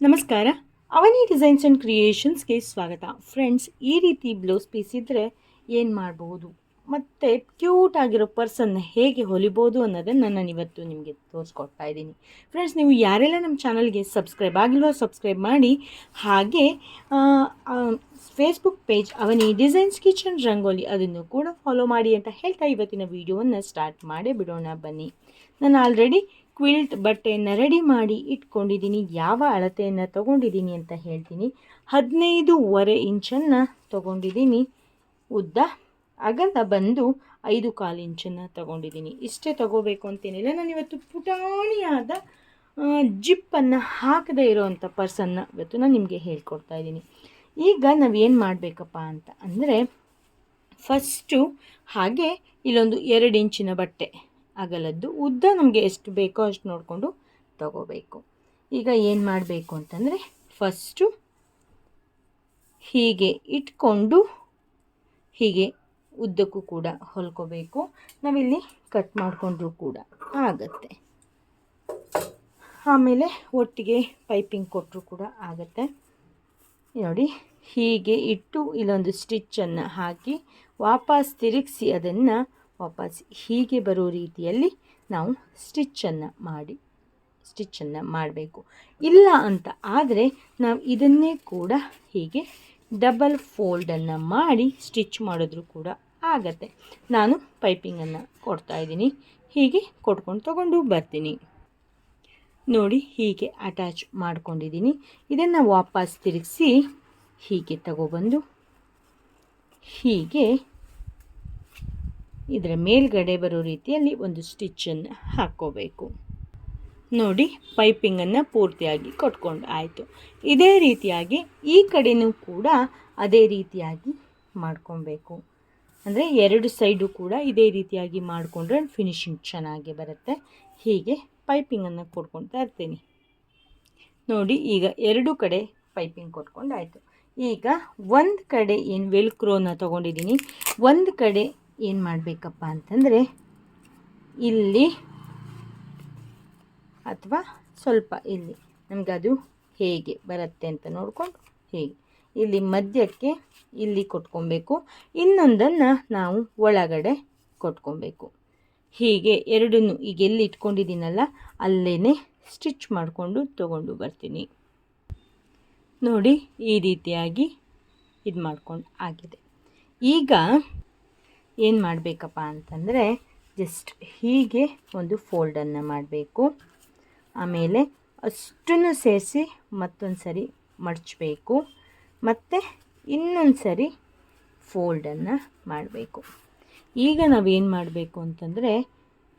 ನಮಸ್ಕಾರ. ಅವನಿ designs and ಕ್ರಿಯೇಷನ್ಸ್ಗೆ ಸ್ವಾಗತ. Friends ಈ ರೀತಿ ಬ್ಲೌಸ್ ಪೀಸ್ ಇದ್ದರೆ ಏನು ಮಾಡ್ಬೋದು? ಮತ್ತು ಕ್ಯೂಟ್ ಆಗಿರೋ ಪರ್ಸನ್ನ ಹೇಗೆ ಹೊಲಿಬೋದು ಅನ್ನೋದನ್ನು ನಾನು ಇವತ್ತು ನಿಮಗೆ ತೋರಿಸ್ಕೊಡ್ತಾ ಇದ್ದೀನಿ. ಫ್ರೆಂಡ್ಸ್ ನೀವು ಯಾರೆಲ್ಲ ನಮ್ಮ ಚಾನಲ್ಗೆ ಸಬ್ಸ್ಕ್ರೈಬ್ ಆಗಿಲ್ವೋ ಸಬ್ಸ್ಕ್ರೈಬ್ ಮಾಡಿ. ಹಾಗೆ Facebook page Avani designs kitchen rangoli ಅದನ್ನು ಕೂಡ ಫಾಲೋ ಮಾಡಿ ಅಂತ ಹೇಳ್ತಾ ಇವತ್ತಿನ ವೀಡಿಯೋವನ್ನು ಸ್ಟಾರ್ಟ್ ಮಾಡೇ ಬಿಡೋಣ ಬನ್ನಿ. ನಾನು ಆಲ್ರೆಡಿ ಕ್ವಿಲ್ಟ್ ಬಟ್ಟೆಯನ್ನು ರೆಡಿ ಮಾಡಿ ಇಟ್ಕೊಂಡಿದ್ದೀನಿ. ಯಾವ ಅಳತೆಯನ್ನು ತಗೊಂಡಿದ್ದೀನಿ ಅಂತ ಹೇಳ್ತೀನಿ. ಹದಿನೈದೂವರೆ ಇಂಚನ್ನು ತಗೊಂಡಿದ್ದೀನಿ. ಉದ್ದ ಅಗಲ ಬಂದು ಐದು ಕಾಲು ಇಂಚನ್ನು ತಗೊಂಡಿದ್ದೀನಿ. ಇಷ್ಟೇ ತಗೋಬೇಕು ಅಂತೇನಿಲ್ಲ. ನಾನು ಇವತ್ತು ಪುಟಾಣಿಯಾದ ಜಿಪ್ಪನ್ನು ಹಾಕದೇ ಇರೋವಂಥ ಪರ್ಸನ್ನ ಇವತ್ತು ನಾನು ನಿಮಗೆ ಹೇಳ್ಕೊಡ್ತಾ ಇದ್ದೀನಿ. ಈಗ ನಾವೇನು ಮಾಡಬೇಕಪ್ಪ ಅಂತ ಅಂದರೆ ಫಸ್ಟು ಹಾಗೆ ಇಲ್ಲೊಂದು ಎರಡು ಇಂಚಿನ ಬಟ್ಟೆ. ಅಗಲದ್ದು ಉದ್ದ ನಮಗೆ ಎಷ್ಟು ಬೇಕೋ ಅಷ್ಟು ನೋಡಿಕೊಂಡು ತಗೋಬೇಕು. ಈಗ ಏನು ಮಾಡಬೇಕು ಅಂತಂದರೆ ಫಸ್ಟು ಹೀಗೆ ಇಟ್ಕೊಂಡು ಹೀಗೆ ಉದ್ದಕ್ಕೂ ಕೂಡ ಹೊಲ್ಕೋಬೇಕು. ನಾವಿಲ್ಲಿ ಕಟ್ ಮಾಡಿಕೊಂಡ್ರೂ ಕೂಡ ಆಗುತ್ತೆ. ಆಮೇಲೆ ಒಟ್ಟಿಗೆ ಪೈಪಿಂಗ್ ಕೊಟ್ಟರು ಕೂಡ ಆಗುತ್ತೆ. ನೋಡಿ, ಹೀಗೆ ಇಟ್ಟು ಇಲ್ಲೊಂದು ಸ್ಟಿಚ್ಚನ್ನು ಹಾಕಿ ವಾಪಸ್ ತಿರುಗಿಸಿ ಅದನ್ನು ವಾಪಸ್ ಹೀಗೆ ಬರೋ ರೀತಿಯಲ್ಲಿ ನಾವು ಸ್ಟಿಚ್ಚನ್ನು ಮಾಡಿ ಸ್ಟಿಚ್ಚನ್ನು ಮಾಡಬೇಕು. ಇಲ್ಲ ಅಂತ ಆದರೆ ನಾವು ಇದನ್ನೇ ಕೂಡ ಹೀಗೆ ಡಬಲ್ ಫೋಲ್ಡನ್ನು ಮಾಡಿ ಸ್ಟಿಚ್ ಮಾಡಿದ್ರೂ ಕೂಡ ಆಗತ್ತೆ. ನಾನು ಪೈಪಿಂಗನ್ನು ಕೊಡ್ತಾಯಿದ್ದೀನಿ ಹೀಗೆ ಕೊಟ್ಕೊಂಡು ತಗೊಂಡು ಬರ್ತೀನಿ. ನೋಡಿ ಹೀಗೆ ಅಟ್ಯಾಚ್ ಮಾಡ್ಕೊಂಡಿದ್ದೀನಿ. ಇದನ್ನು ವಾಪಸ್ ತಿರುಗಿಸಿ ಹೀಗೆ ತಗೊಬಂದು ಹೀಗೆ ಇದರ ಮೇಲ್ಗಡೆ ಬರೋ ರೀತಿಯಲ್ಲಿ ಒಂದು ಸ್ಟಿಚ್ಚನ್ನು ಹಾಕ್ಕೋಬೇಕು. ನೋಡಿ ಪೈಪಿಂಗನ್ನು ಪೂರ್ತಿಯಾಗಿ ಕೊಟ್ಕೊಂಡು ಆಯಿತು. ಇದೇ ರೀತಿಯಾಗಿ ಈ ಕಡೆಯೂ ಕೂಡ ಅದೇ ರೀತಿಯಾಗಿ ಮಾಡ್ಕೊಬೇಕು. ಅಂದರೆ ಎರಡು ಸೈಡು ಕೂಡ ಇದೇ ರೀತಿಯಾಗಿ ಮಾಡಿಕೊಂಡ್ರೆ ಫಿನಿಶಿಂಗ್ ಚೆನ್ನಾಗಿ ಬರುತ್ತೆ. ಹೀಗೆ ಪೈಪಿಂಗನ್ನು ಕೊಟ್ಕೊಳ್ತಾ ಇರ್ತೀನಿ ನೋಡಿ, ಈಗ ಎರಡು ಕಡೆ ಪೈಪಿಂಗ್ ಕೊಟ್ಕೊಂಡು ಆಯಿತು. ಈಗ ಒಂದು ಕಡೆ ಏನು ವೆಲ್ಕ್ರೋನ ತೊಗೊಂಡಿದ್ದೀನಿ ಒಂದು ಕಡೆ ಏನು ಮಾಡಬೇಕಪ್ಪ ಅಂತಂದರೆ ಇಲ್ಲಿ ಅಥವಾ ಸ್ವಲ್ಪ ಇಲ್ಲಿ. ನಮಗದು ಹೇಗೆ ಬರುತ್ತೆ ಅಂತ ನೋಡಿಕೊಂಡು ಹೇಗೆ. ಇಲ್ಲಿ ಮಧ್ಯಕ್ಕೆ ಇಲ್ಲಿ ಕೊಟ್ಕೊಬೇಕು. ಇನ್ನೊಂದನ್ನು ನಾವು ಒಳಗಡೆ ಕೊಟ್ಕೊಬೇಕು. ಹೀಗೆ ಎರಡನ್ನು ಈಗ ಎಲ್ಲಿ ಇಟ್ಕೊಂಡಿದ್ದೀನಲ್ಲ ಅಲ್ಲೇ ಸ್ಟಿಚ್ ಮಾಡಿಕೊಂಡು ತಗೊಂಡು ಬರ್ತೀನಿ. ನೋಡಿ ಈ ರೀತಿಯಾಗಿ ಇದು ಮಾಡ್ಕೊಂಡು ಆಗಿದೆ. ಈಗ ಏನು ಮಾಡಬೇಕಪ್ಪ ಅಂತಂದರೆ ಜಸ್ಟ್ ಹೀಗೆ ಒಂದು ಫೋಲ್ಡನ್ನು ಮಾಡಬೇಕು. ಆಮೇಲೆ ಅಷ್ಟನ್ನು ಸೇರಿಸಿ ಮತ್ತೊಂದು ಸರಿ ಮಡಚಬೇಕು. ಮತ್ತು ಇನ್ನೊಂದು ಸರಿ ಫೋಲ್ಡನ್ನು ಮಾಡಬೇಕು. ಈಗ ನಾವೇನು ಮಾಡಬೇಕು ಅಂತಂದರೆ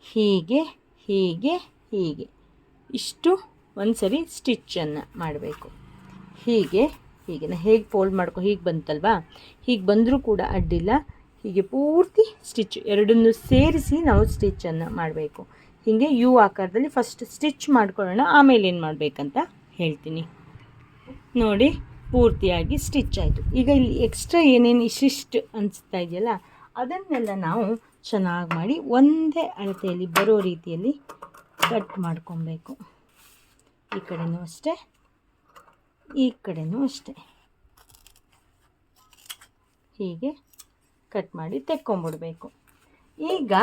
ಹೀಗೆ ಹೀಗೆ ಹೀಗೆ ಇಷ್ಟು ಒಂದು ಸರಿ ಸ್ಟಿಚ್ಚನ್ನು ಮಾಡಬೇಕು. ಹೀಗೆ ಹೀಗೆ. ನಾ ಹೇಗೆ ಫೋಲ್ಡ್ ಮಾಡ್ಕೊ, ಹೀಗೆ ಬಂತಲ್ವಾ? ಹೀಗೆ ಬಂದರೂ ಕೂಡ ಅಡ್ಡಿಲ್ಲ. ಹೀಗೆ ಪೂರ್ತಿ ಸ್ಟಿಚ್ ಎರಡನ್ನು ಸೇರಿಸಿ ನಾವು ಸ್ಟಿಚ್ಚನ್ನು ಮಾಡಬೇಕು. ಹೀಗೆ ಯು ಆಕಾರದಲ್ಲಿ ಫಸ್ಟ್ ಸ್ಟಿಚ್ ಮಾಡ್ಕೊಳ್ಳೋಣ, ಆಮೇಲೆ ಏನು ಮಾಡಬೇಕಂತ ಹೇಳ್ತೀನಿ. ನೋಡಿ, ಪೂರ್ತಿಯಾಗಿ ಸ್ಟಿಚ್ ಆಯಿತು. ಈಗ ಇಲ್ಲಿ ಎಕ್ಸ್ಟ್ರಾ ಏನೇನು ಇಷ್ಟಿಷ್ಟು ಅನಿಸ್ತಾ ಇದೆಯಲ್ಲ, ಅದನ್ನೆಲ್ಲ ನಾವು ಚೆನ್ನಾಗಿ ಮಾಡಿ ಒಂದೇ ಅಳತೆಯಲ್ಲಿ ಬರೋ ರೀತಿಯಲ್ಲಿ ಕಟ್ ಮಾಡ್ಕೊಬೇಕು. ಈ ಕಡೆನೂ ಅಷ್ಟೇ, ಈ ಕಡೆನೂ ಅಷ್ಟೇ. ಹೀಗೆ ಕಟ್ ಮಾಡಿ ತೆಕ್ಕೊಂಬಿಡಬೇಕು. ಈಗ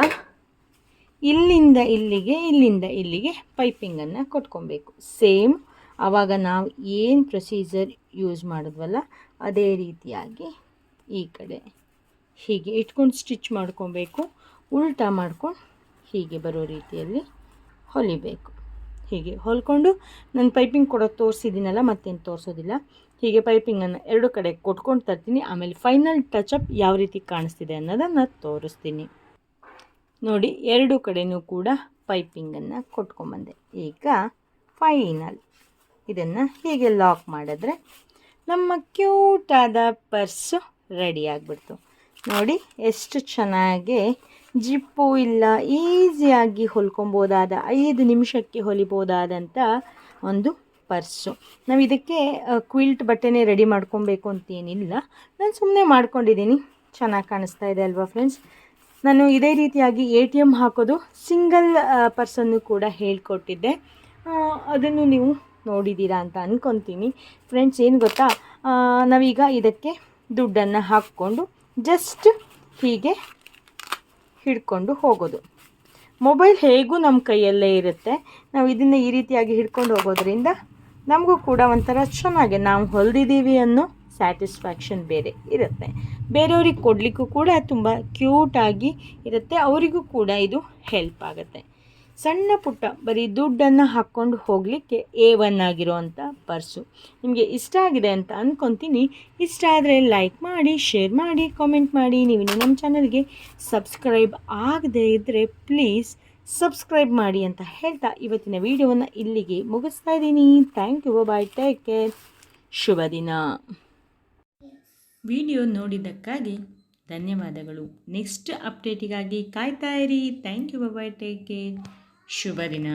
ಇಲ್ಲಿಂದ ಇಲ್ಲಿಗೆ ಇಲ್ಲಿಂದ ಇಲ್ಲಿಗೆ ಪೈಪಿಂಗನ್ನು ಕೊಟ್ಕೊಬೇಕು. ಸೇಮ್ ಆವಾಗ ನಾವು ಏನು ಪ್ರೊಸೀಜರ್ ಯೂಸ್ ಮಾಡಿದ್ವಲ್ಲ, ಅದೇ ರೀತಿಯಾಗಿ ಈ ಕಡೆ ಹೀಗೆ ಇಟ್ಕೊಂಡು ಸ್ಟಿಚ್ ಮಾಡ್ಕೊಬೇಕು. ಉಲ್ಟಾ ಮಾಡ್ಕೊಂಡು ಹೀಗೆ ಬರೋ ರೀತಿಯಲ್ಲಿ ಹೊಲಿಬೇಕು. ಹೀಗೆ ಹೊಲ್ಕೊಂಡು ನಾನು ಪೈಪಿಂಗ್ ಕೊಡೋದು ತೋರಿಸಿದ್ದೀನಲ್ಲ, ಮತ್ತೇನು ತೋರಿಸೋದಿಲ್ಲ. ಹೀಗೆ ಪೈಪಿಂಗನ್ನು ಎರಡು ಕಡೆ ಕೊಟ್ಕೊಂಡು ತರ್ತೀನಿ. ಆಮೇಲೆ ಫೈನಲ್ ಟಚಪ್ ಯಾವ ರೀತಿ ಕಾಣಿಸ್ತಿದೆ ಅನ್ನೋದನ್ನು ತೋರಿಸ್ತೀನಿ. ನೋಡಿ, ಎರಡು ಕಡೆಯೂ ಕೂಡ ಪೈಪಿಂಗನ್ನು ಕೊಟ್ಕೊಂಬಂದೆ. ಈಗ ಫೈನಲ್ ಇದನ್ನು ಹೀಗೆ ಲಾಕ್ ಮಾಡಿದ್ರೆ ನಮ್ಮ ಕ್ಯೂಟಾದ ಪರ್ಸು ರೆಡಿ ಆಗಿಬಿಡ್ತು. ನೋಡಿ, ಎಷ್ಟು ಚೆನ್ನಾಗಿ ಜಿಪ್ಪು ಇಲ್ಲ, ಈಸಿಯಾಗಿ ಹೊಲ್ಕೊಬೋದಾದ ಐದು ನಿಮಿಷಕ್ಕೆ ಹೊಲಿಬೋದಾದಂಥ ಒಂದು ಪರ್ಸು. ನಾವು ಇದಕ್ಕೆ ಕ್ವಿಲ್ಟ್ ಬಟ್ಟೆನೇ ರೆಡಿ ಮಾಡ್ಕೊಬೇಕು ಅಂತೇನಿಲ್ಲ. ನಾನು ಸುಮ್ಮನೆ ಮಾಡ್ಕೊಂಡಿದ್ದೀನಿ ಚೆನ್ನಾಗಿ ಕಾಣಿಸ್ತಾ ಇದೆ ಅಲ್ವಾ ಫ್ರೆಂಡ್ಸ್? ನಾನು ಇದೇ ರೀತಿಯಾಗಿ ಎ ಟಿ ಎಂ ಹಾಕೋದು ಸಿಂಗಲ್ ಪರ್ಸನ್ನು ಕೂಡ ಹೇಳಿಕೊಟ್ಟಿದ್ದೆ. ಅದನ್ನು ನೀವು ನೋಡಿದ್ದೀರಾ ಅಂತ ಅಂದ್ಕೊತೀನಿ ಫ್ರೆಂಡ್ಸ್, ಏನು ಗೊತ್ತಾ? ನಾವೀಗ ಇದಕ್ಕೆ ದುಡ್ಡನ್ನು ಹಾಕ್ಕೊಂಡು ಜಸ್ಟ್ ಹೀಗೆ ಹಿಡ್ಕೊಂಡು ಹೋಗೋದು. ಮೊಬೈಲ್ ಹೇಗೂ ನಮ್ಮ ಕೈಯಲ್ಲೇ ಇರುತ್ತೆ. ನಾವು ಇದನ್ನು ಈ ರೀತಿಯಾಗಿ ಹಿಡ್ಕೊಂಡು ಹೋಗೋದ್ರಿಂದ ನಮಗೂ ಕೂಡ ಒಂಥರ ಚೆನ್ನಾಗಿ ನಾವು ಹೊಲಿದಿದ್ದೀವಿ ಅನ್ನೋ ಸ್ಯಾಟಿಸ್ಫ್ಯಾಕ್ಷನ್ ಬೇರೆ ಇರುತ್ತೆ. ಬೇರೆಯವ್ರಿಗೆ ಕೊಡಲಿಕ್ಕೂ ಕೂಡ ತುಂಬ ಕ್ಯೂಟಾಗಿ ಇರುತ್ತೆ. ಅವರಿಗೂ ಕೂಡ ಇದು ಹೆಲ್ಪ್ ಆಗುತ್ತೆ. ಸಣ್ಣ ಪುಟ್ಟ, ಬರೀ ದುಡ್ಡನ್ನು ಹಾಕ್ಕೊಂಡು ಹೋಗಲಿಕ್ಕೆ ಎ ಒನ್ ಆಗಿರೋವಂಥ ಪರ್ಸು. ನಿಮಗೆ ಇಷ್ಟ ಆಗಿದೆ ಅಂತ ಅಂದ್ಕೊತೀನಿ ಇಷ್ಟ ಆದರೆ ಲೈಕ್ ಮಾಡಿ ಶೇರ್ ಮಾಡಿ ಕಾಮೆಂಟ್ ಮಾಡಿ. ನೀವು ನಮ್ಮ ಚಾನಲ್ಗೆ ಸಬ್ಸ್ಕ್ರೈಬ್ ಆಗದೇ ಇದ್ದರೆ ಪ್ಲೀಸ್ ಸಬ್ಸ್ಕ್ರೈಬ್ ಮಾಡಿ ಅಂತ ಹೇಳ್ತಾ ಇವತ್ತಿನ ವಿಡಿಯೋವನ್ನು ಇಲ್ಲಿಗೆ ಮುಗಿಸ್ತಾ ಇದ್ದೀನಿ. Thank you bye take care ಶುಭ ದಿನ. ವಿಡಿಯೋ ನೋಡಿದ್ದಕ್ಕಾಗಿ ಧನ್ಯವಾದಗಳು. ನೆಕ್ಸ್ಟ್ ಅಪ್ಡೇಟಿಗಾಗಿ ಕಾಯ್ತಾ ಇರಿ. Thank you bye take care ಶುಭ ದಿನ